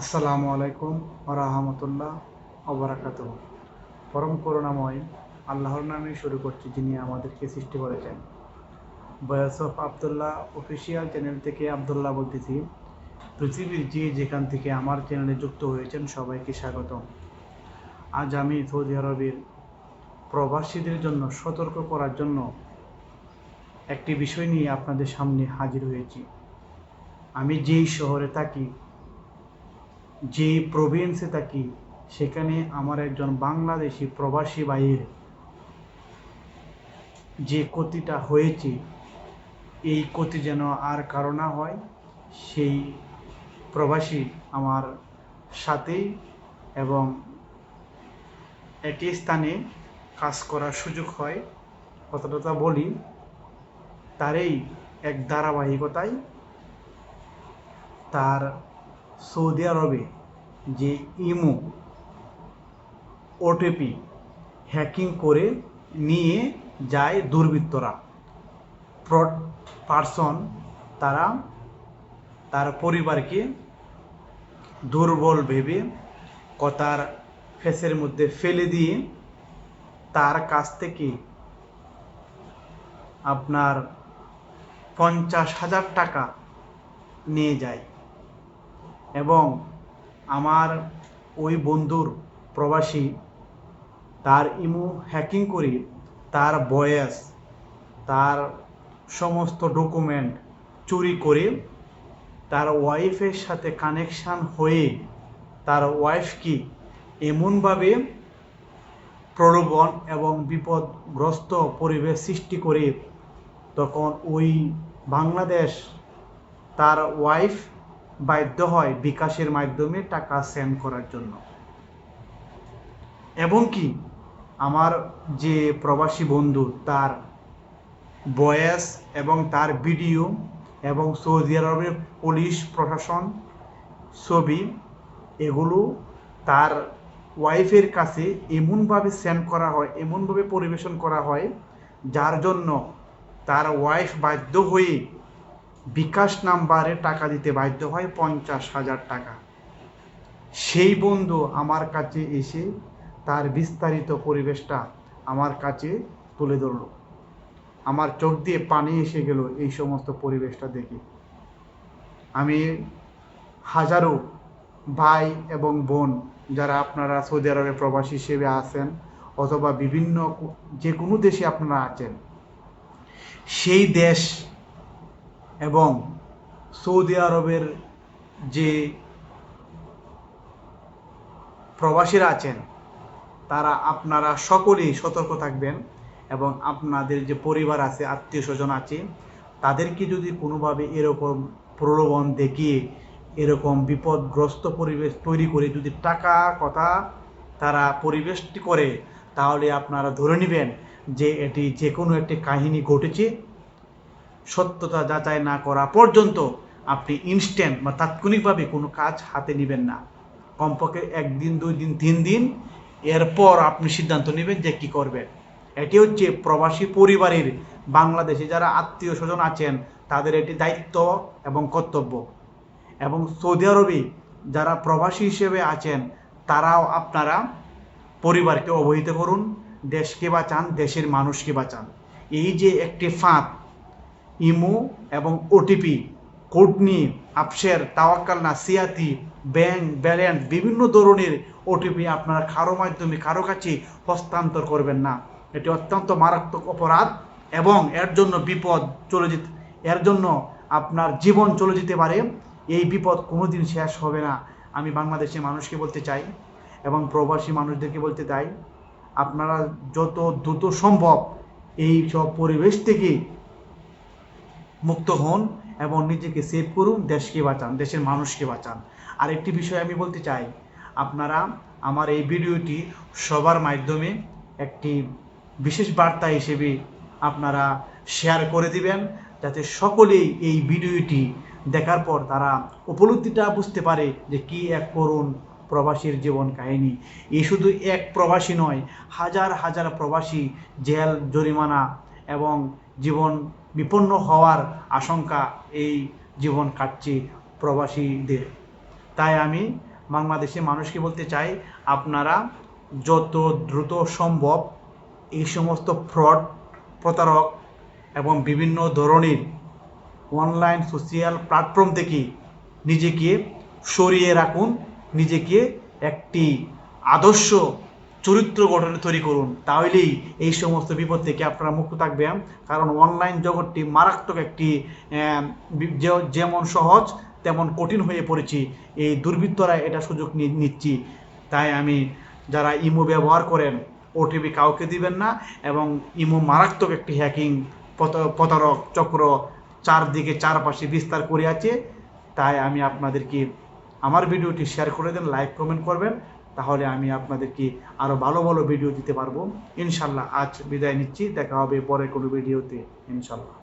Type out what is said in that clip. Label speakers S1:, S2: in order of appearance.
S1: আসসালামু আলাইকুম রহমতুল্লাহ অবরাকাত পরম করুণাময় আল্লাহর নামে শুরু করছি যিনি আমাদেরকে সৃষ্টি করেছেন। বয়স অফ আবদুল্লাহ অফিসিয়াল চ্যানেল থেকে আবদুল্লাহ বলতেছি, পৃথিবীর যে যেখান থেকে আমার চ্যানেলে যুক্ত হয়েছেন সবাইকে স্বাগত আজ আমি সৌদি আরবের প্রবাসীদের জন্য সতর্ক করার জন্য একটি বিষয় নিয়ে আপনাদের সামনে হাজির হয়েছি। আমি যেই শহরে থাকি যে প্রভিন্সে থাকি, সেখানে আমার একজন বাংলাদেশি প্রবাসী ভাইয়ের যে ক্ষতিটা হয়েছে, এই ক্ষতি যেন আর কারও না হয়, সেই প্রবাসী আমার সাথেই এবং একই স্থানে কাজ করার সুযোগ হয়। কতটা বলি, তারই এক ধারাবাহিকতায় তার সৌদি আরবে যে ইমো, ওটিপি হ্যাকিং করে নিয়ে যায় দুর্বৃত্তরা। ফ্রড পার্সন তারা তার পরিবারকে দুর্বল ভেবে কথার ফেসের মধ্যে ফেলে দিয়ে তার কাছ থেকে আপনার পঞ্চাশ হাজার টাকা নিয়ে যায়। এবং আমার ওই বন্ধুর প্রবাসী, তার ইমো হ্যাকিং করে, তার বয়স, তার সমস্ত ডকুমেন্ট চুরি করে, তার ওয়াইফের সাথে কানেকশান হয়ে তার ওয়াইফকে এমনভাবে প্রলোভন এবং বিপদগ্রস্ত পরিবেশ সৃষ্টি করে, তখন ওই বাংলাদেশ তার ওয়াইফ বাধ্য হয় বিকাশের মাধ্যমে টাকা সেন্ড করার জন্য। এবং কি, আমার যে প্রবাসী বন্ধু, তার বয়স এবং তার ভিডিও এবং সৌদি আরবের পুলিশ প্রশাসন ছবি, এগুলো তার ওয়াইফের কাছে এমনভাবে সেন্ড করা হয়, এমনভাবে পরিবেশন করা হয়, যার জন্য তার ওয়াইফ বাধ্য হয়ে বিকাশ নাম্বারে টাকা দিতে বাধ্য হয় পঞ্চাশ হাজার টাকা। সেই বন্ধু আমার কাছে এসে তার বিস্তারিত পরিবেশটা আমার কাছে তুলে ধরল। আমার চোখ দিয়ে পানি এসে গেল এই সমস্ত পরিবেশটা দেখে। আমি হাজারো ভাই এবং বোন যারা আপনারা সৌদি আরবে প্রবাসী হিসেবে আছেন অথবা বিভিন্ন যে কোনো দেশে আপনারা আছেন, সেই দেশ এবং সৌদি আরবের যে প্রবাসীরা আছেন, তারা আপনারা সকলেই সতর্ক থাকবেন এবং আপনাদের যে পরিবার আছে, আত্মীয় স্বজন আছে, তাদেরকে যদি কোনোভাবে এরকম প্রলোভন দেখিয়ে এরকম বিপদগ্রস্ত পরিবেশ তৈরি করে যদি টাকা, কথা তারা পরিবেশটি করে, তাহলে আপনারা ধরে নেবেন যে এটি যে কোনো একটি কাহিনী ঘটেছে। সত্যতা যাচাই না করা পর্যন্ত আপনি ইনস্ট্যান্ট বা তাৎক্ষণিকভাবে কোনো কাজ হাতে নেবেন না। কমপক্ষে একদিন দুই দিন তিন দিন এরপর আপনি সিদ্ধান্ত নেবেন যে কী করবেন। এটি হচ্ছে প্রবাসী পরিবারের বাংলাদেশে যারা আত্মীয় স্বজন আছেন, তাদের এটি দায়িত্ব এবং কর্তব্য। এবং সৌদি আরবে যারা প্রবাসী হিসেবে আছেন, তারাও আপনারা পরিবারকে অবহিত করুন, দেশকে বাঁচান, দেশের মানুষকে বাঁচান। এই যে একটি ফাঁদ ইমো এবং ওটিপি, কোড নিয়ে আপসের তাওয়াক্কালনা সিয়াতি ব্যাংক ব্যালেন্স বিভিন্ন ধরনের ওটিপি আপনারা কারও মাধ্যমে, কারও কাছে হস্তান্তর করবেন না। এটি অত্যন্ত মারাত্মক অপরাধ এবং এর জন্য বিপদ চলে যেতে, এর জন্য আপনার জীবন চলে যেতে পারে। এই বিপদ কোনোদিন শেষ হবে না। আমি বাংলাদেশের মানুষকে বলতে চাই এবং প্রবাসী মানুষদেরকে বলতে চাই, আপনারা যত দ্রুত সম্ভব এই সব পরিবেশ থেকে মুক্ত হন এবং নিজেকে সেভ করুন, দেশকে বাঁচান, দেশের মানুষকে বাঁচান। আর একটি বিষয় আমি বলতে চাই, আপনারা আমার এই ভিডিওটি সবার মাধ্যমে একটি বিশেষ বার্তা হিসেবে আপনারা শেয়ার করে দিবেন, যাতে সকলেই এই ভিডিওটি দেখার পর তারা উপলব্ধিটা বুঝতে পারে যে কি এক করুণ প্রবাসীর জীবন কাহিনী। এ শুধু এক প্রবাসী নয়, হাজার হাজার প্রবাসী জেল, জরিমানা এবং জীবন বিপন্ন হওয়ার আশঙ্কা এই জীবন কাটছে প্রবাসীদের। তাই আমি বাংলাদেশি মানুষকে বলতে চাই, আপনারা যত দ্রুত সম্ভব এই সমস্ত ফ্রড, প্রতারক এবং বিভিন্ন ধরনের অনলাইন সোশিয়াল প্ল্যাটফর্ম থেকে নিজেকে সরিয়ে রাখুন, নিজেকে একটি আদর্শ চরিত্র গঠনে তৈরি করুন, তাহলেই এই সমস্ত বিপদ থেকে আপনারা মুক্ত থাকবেন কারণ অনলাইন জগৎটি মারাত্মক একটি যেমন সহজ, তেমন কঠিন হয়ে পড়েছি। এই দুর্বৃত্তরা এটা সুযোগ নিচ্ছি। তাই আমি যারা ইমো ব্যবহার করেন ওটিপি কাউকে দিবেন না এবং ইমো মারাত্মক একটি হ্যাকিং প্রতারক চক্র চারদিকে চারপাশে বিস্তার করে আছে। তাই আমি আপনাদেরকে আমার ভিডিওটি শেয়ার করে দেন লাইক কমেন্ট করবেন। তাহলে আমি আপনাদেরকে আরও ভালো ভালো ভিডিও দিতে পারব। ইনশাল্লাহ আজ বিদায় নিচ্ছি। দেখা হবে পরে কোনো ভিডিওতে ইনশাল্লাহ।